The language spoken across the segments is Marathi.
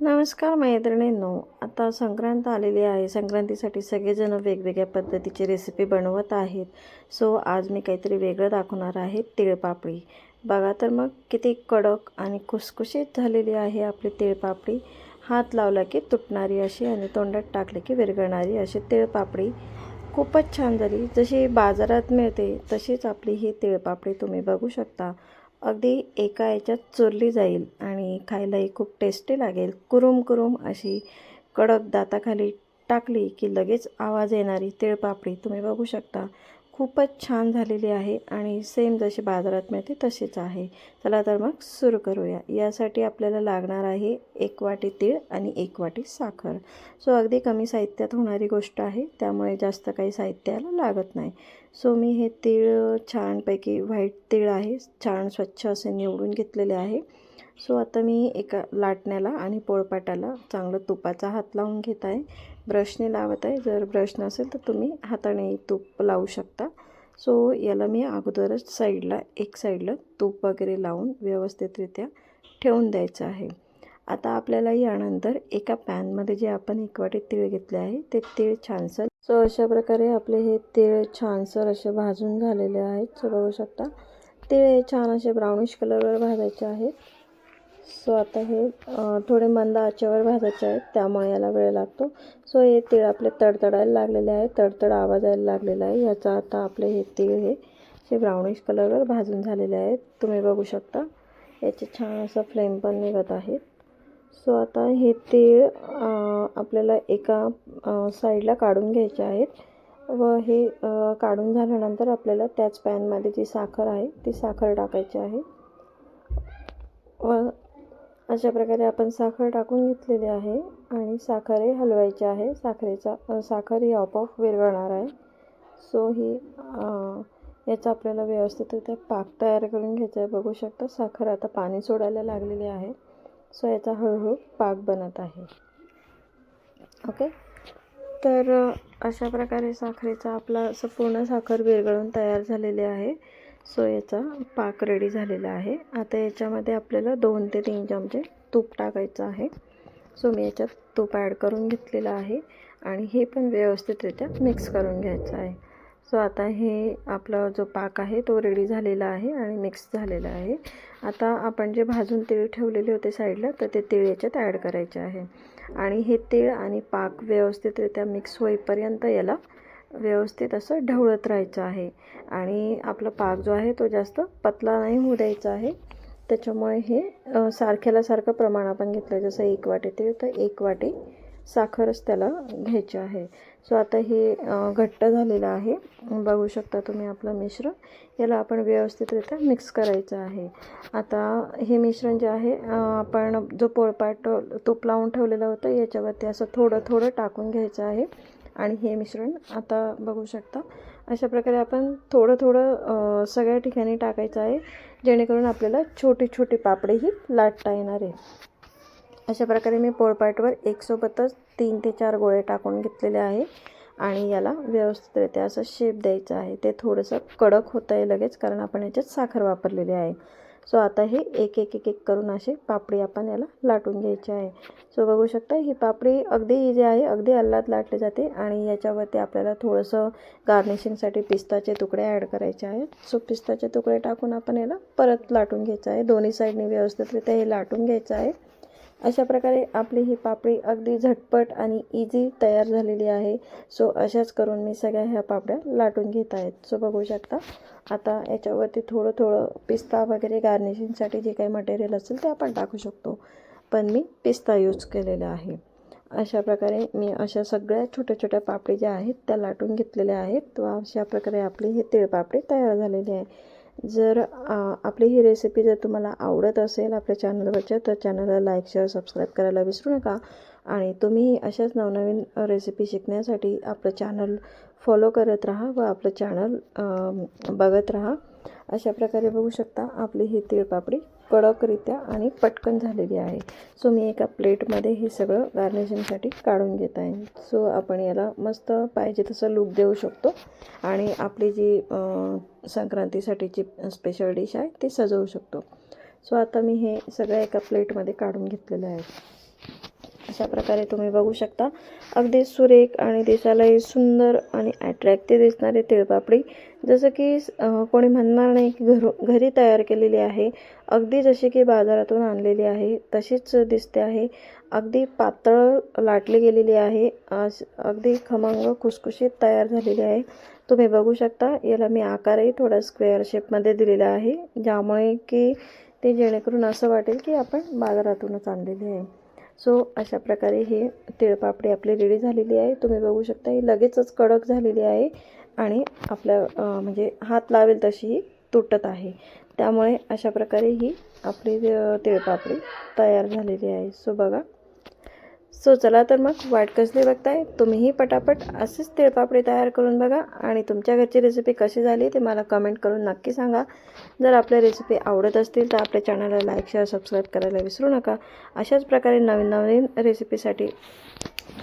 नमस्कार मैत्रिणींनो. आता संक्रांत आलेली आहे. संक्रांतीसाठी सगळेजण वेगवेगळ्या पद्धतीची रेसिपी बनवत आहेत. सो आज मी काहीतरी वेगळं दाखवणार आहे तिळपापडी. बघा तर मग किती कडक आणि खुसखुशीत झालेली आहे आपली तिळपापडी. हात लावला की तुटणारी अशी आणि तोंडात टाकले की विरघळणारी अशी तिळपापडी. खूपच छान झाली. जशी बाजारात मिळते तशीच आपली ही तिळपापडी तुम्ही बघू शकता. अगदी एका याच्यात चोरली जाईल आणि खायलाही खूप टेस्टी लागेल. कुरुम कुरुम अशी कडक दाताखाली टाकली की लगेच आवाज येणारी तिळपापडी तुम्ही बघू शकता. खूपच छान झालेली आहे आणि सेम जशी बाजारात मिळते तशीच आहे. चला तर मग सुरू करूया. यासाठी आपल्याला लागणार आहे एक वाटी तीळ आणि एक वाटी साखर. सो अगदी कमी साहित्यात होणारी गोष्ट आहे त्यामुळे जास्त काही साहित्याला लागत नाही. सो मी हे तीळ छानपैकी व्हाईट तीळ आहे छान स्वच्छ असे निवडून घेतलेले आहे. सो आता मी एका लाटण्याला आणि पोळपाटाला चांगलं तुपाचा हात लावून घेत आहे. ब्रशने लावत आहे. जर ब्रश नसेल तर तुम्ही हाताने तूप लावू शकता. सो याला मी अगोदरच साईडला एक साईडला तूप वगैरे लावून व्यवस्थितरित्या ठेवून द्यायचं आहे. आता आपल्याला यानंतर एका पॅनमध्ये जे आपण एक वाटी तीळ घेतले आहे ते तीळ छानसर. सो अशा प्रकारे आपले हे तीळ छानसर असे भाजून झालेले आहेत. सो बघू शकता तीळ हे छान असे ब्राउनिश कलरवर भाजायचे आहेत. सो आता हे थोडे मंद आचेवर भाजायचे आहेत त्यामुळे याला वेळ लागतो. सो हे तीळ आपले तडतडायला लागलेले आहे तडतड आवाज यायला लागलेला आहे. याचा आता आपले हे तीळ हे जे ब्राउनिश कलरवर भाजून झालेले आहेत. तुम्ही बघू शकता. याचे छान असं फ्लेम पण निघत आहेत सो आता हे तीळ आपल्याला एका साईडला काढून घ्यायचे आहेत. व हे काढून झाल्यानंतर आपल्याला त्याच पॅनमध्ये जी साखर आहे ती साखर टाकायची आहे. व अशा प्रकारे आपण साखर टाकून घेतलेली आहे आणि साखर हे हलवायची आहे. साखरेचा साखर ही आपोआप विरघळणार आहे. सो ही याचा आपल्याला व्यवस्थितरित्या पाक तयार करून घ्यायचा आहे. बघू शकता साखर आता पाणी सोडायला लागलेली आहे. सो याचा हळूहळू पाक बनत आहे. ओके तर अशा प्रकारे साखरेचा आपला असं पूर्ण साखर विरघळून तयार झालेली आहे. सो याचा पाक रेडी झालेला आहे. आता याच्यामध्ये आपल्याला दोन ते तीन चमचे तूप टाकायचं आहे. सो मी याच्यात तूप ॲड करून घेतलेलं आहे आणि हे पण व्यवस्थितरित्या मिक्स करून घ्यायचं आहे. सो आता हे आपला जो पाक आहे तो रेडी झालेला आहे आणि मिक्स झालेला आहे. आता आपण जे भाजून तीळ ठेवलेले होते साईडला तर ते तीळ याच्यात ॲड करायचे आहे. आणि हे तीळ आणि पाक व्यवस्थितरित्या मिक्स होईपर्यंत याला व्यवस्थित असं ढवळत राहायचं आहे. आणि आपला पाक जो आहे तो जास्त पतला नाही होऊ द्यायचा आहे. त्याच्यामुळे हे सारख्याला सारखं प्रमाण आपण घेतलं आहे जसं एक वाटी ते तर एक वाटी साखरच त्याला घ्यायची आहे. सो आता हे घट्ट झालेलं आहे. बघू शकता तुम्ही आपलं मिश्रण. याला आपण व्यवस्थितरित्या मिक्स करायचं आहे. आता हे मिश्रण जे आहे आपण जो पोळपाट तूप लावून ठेवलेला होता याच्यावरती असं थोडं थोडं टाकून घ्यायचं आहे. आणि हे मिश्रण आता बघू शकता. अशा प्रकारे आपण थोडं थोडं सगळ्या ठिकाणी टाकायचं आहे जेणेकरून आपल्याला छोटी छोटी पापडीही लाटता येणार आहे. अशा प्रकारे मी पोळपाटवर एकसोबतच तीन ते चार गोळे टाकून घेतलेले आहे आणि याला व्यवस्थितरित्या असं शेप द्यायचं आहे. ते थोडंसं कडक होतं आहे लगेच कारण आपण याच्यात साखर वापरलेली आहे. सो आता हे एक एक एक एक करून असे पापडी आपण याला लाटून घ्यायची आहे. सो बघू शकता ही पापडी अगदी जी आहे अगदी अल्लात लाटली जाते आणि याच्यावरती आपल्याला थोडंसं गार्निशिंगसाठी पिस्ताचे तुकडे ॲड करायचे आहेत सो पिस्ताचे तुकडे टाकून आपण याला परत लाटून घ्यायचं आहे. दोन्ही साईडने व्यवस्थितरित्या हे लाटून घ्यायचं आहे. अशा प्रकारे आपली ही पापडी अगदी झटपट आणि इझी तयार झालेली आहे. सो अशाच करून मी सगळ्या ह्या पापड्या लाटून घेत आहेत. सो बघू शकता. आता याच्यावरती थोडं थोडं पिस्ता वगैरे गार्निशिंगसाठी जे काही मटेरियल असेल ते आपण टाकू शकतो. पण मी पिस्ता यूज केलेला आहे. अशा प्रकारे मी अशा सगळ्या छोट्या छोट्या पापडी ज्या आहेत त्या लाटून घेतलेल्या आहेत. व अशा प्रकारे आपली ही तिळपापडी तयार झालेली आहे. जर आपली ही रेसिपी जर तुम्हाला आवडत असेल आपल्या चॅनलवरच्या तर चॅनलला लाईक शेअर सबस्क्राईब करायला विसरू नका. आणि तुम्ही अशाच नवनवीन रेसिपी शिकण्यासाठी आपलं चॅनल फॉलो करत राहा व आपलं चॅनल बघत राहा. अशा प्रकारे बघू शकता आपली ही तिळपापडी कडकरित्या आणि पटकन झालेली आहे. सो मी एका प्लेटमध्ये हे सगळं गार्निशिंगसाठी काढून घेत आहे. सो आपण याला मस्त पाहिजे तसं लूक देऊ शकतो. आणि आपली जी संक्रांतीसाठीची स्पेशल डिश आहे ती सजवू शकतो. सो आता मी हे सगळं एका प्लेटमध्ये काढून घेतलेलं आहे. अशा प्रकारे तुम्ही बघू शकता. अगदी सुरेख आणि दिसायलाही सुंदर आणि अट्रॅक्टिव्ह दिसणारे तिळपापडी. जसं की कोणी म्हणणार नाही की घरू घरी तयार केलेली आहे. अगदी जशी की बाजारातून आणलेली आहे तशीच दिसते आहे. अगदी पातळ लाटली गेलेली आहे. अगदी खमंग खुसखुशीत तयार झालेली आहे. तुम्ही बघू शकता याला मी आकारही थोडा स्क्वेअर शेपमध्ये दिलेला आहे. ज्यामुळे की ते जेणेकरून असं वाटेल की आपण बाजारातूनच आणलेली आहे. सो अशा प्रकारे हे तिळपापडी आपली रेडी झालेली आहे. तुम्ही बघू शकता ही लगेचच कडक झालेली आहे आणि आपल्या म्हणजे हात लावेल तशी ही तुटत आहे. त्यामुळे अशा प्रकारे ही आपली तिळपापडी तयार झालेली आहे. सो बघा. सो चला तर मग वाट कसली बघताय? तुम्हीही पटापट असेच तिळपापडी तयार करून बघा. आणि तुमच्या घरची रेसिपी कशी झाली ते मला कमेंट करून नक्की सांगा. जर आपल्या रेसिपी आवडत असतील तर आपल्या चॅनलला लाईक शेअर सबस्क्राईब करायला विसरू नका. अशाच प्रकारे नवीन नवीन रेसिपीसाठी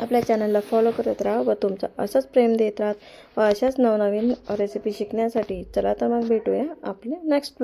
आपल्या चॅनलला फॉलो करत राहा व तुमचं असंच प्रेम देत राहत व अशाच नवनवीन रेसिपी शिकण्यासाठी चला तर मग भेटूया आपल्या नेक्स्ट